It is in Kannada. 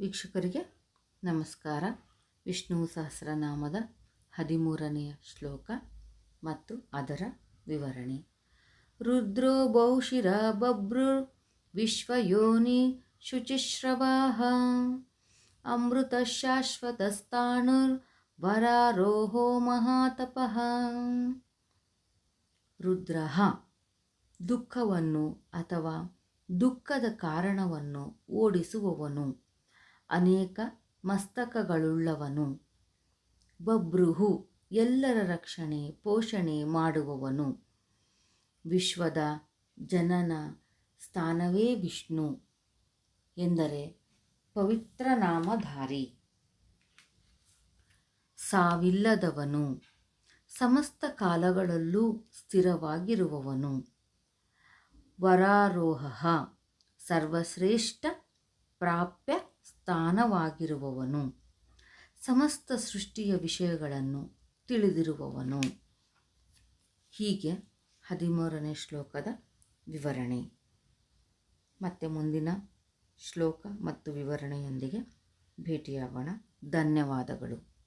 ವೀಕ್ಷಕರಿಗೆ ನಮಸ್ಕಾರ. ವಿಷ್ಣು ಸಹಸ್ರನಾಮದ ಹದಿಮೂರನೆಯ ಶ್ಲೋಕ ಮತ್ತು ಅದರ ವಿವರಣೆ. ರುದ್ರೋ ಬಹುಶಿರ ಬಬ್ರು ವಿಶ್ವಯೋನಿ ಶುಚಿಶ್ರವಾಹ ಅಮೃತ ವರಾರೋಹೋ ಮಹಾತಪಃ. ರುದ್ರ ದುಃಖವನ್ನು ಅಥವಾ ದುಃಖದ ಕಾರಣವನ್ನು ಓಡಿಸುವವನು. ಅನೇಕ ಮಸ್ತಕಗಳುಳ್ಳವನು. ಬಭ್ರುಹು ಎಲ್ಲರ ರಕ್ಷಣೆ, ಪೋಷಣೆ ಮಾಡುವವನು. ವಿಶ್ವದ ಜನನ ಸ್ಥಾನವೇ ವಿಷ್ಣು ಎಂದರೆ ಪವಿತ್ರ ನಾಮಧಾರಿ ಸಾವಿಲ್ಲದವನು ಸಮಸ್ತ ಕಾಲಗಳಲ್ಲೂ ಸ್ಥಿರವಾಗಿರುವವನು. ವರಾರೋಹ ಸರ್ವಶ್ರೇಷ್ಠ ಪ್ರಾಪ್ಯ ಸ್ಥಾನವಾಗಿರುವವನು. ಸಮಸ್ತ ಸೃಷ್ಟಿಯ ವಿಷಯಗಳನ್ನು ತಿಳಿದಿರುವವನು. ಹೀಗೆ ಹದಿಮೂರನೇ ಶ್ಲೋಕದ ವಿವರಣೆ. ಮತ್ತೆ ಮುಂದಿನ ಶ್ಲೋಕ ಮತ್ತು ವಿವರಣೆಯೊಂದಿಗೆ ಭೇಟಿಯಾಗೋಣ. ಧನ್ಯವಾದಗಳು.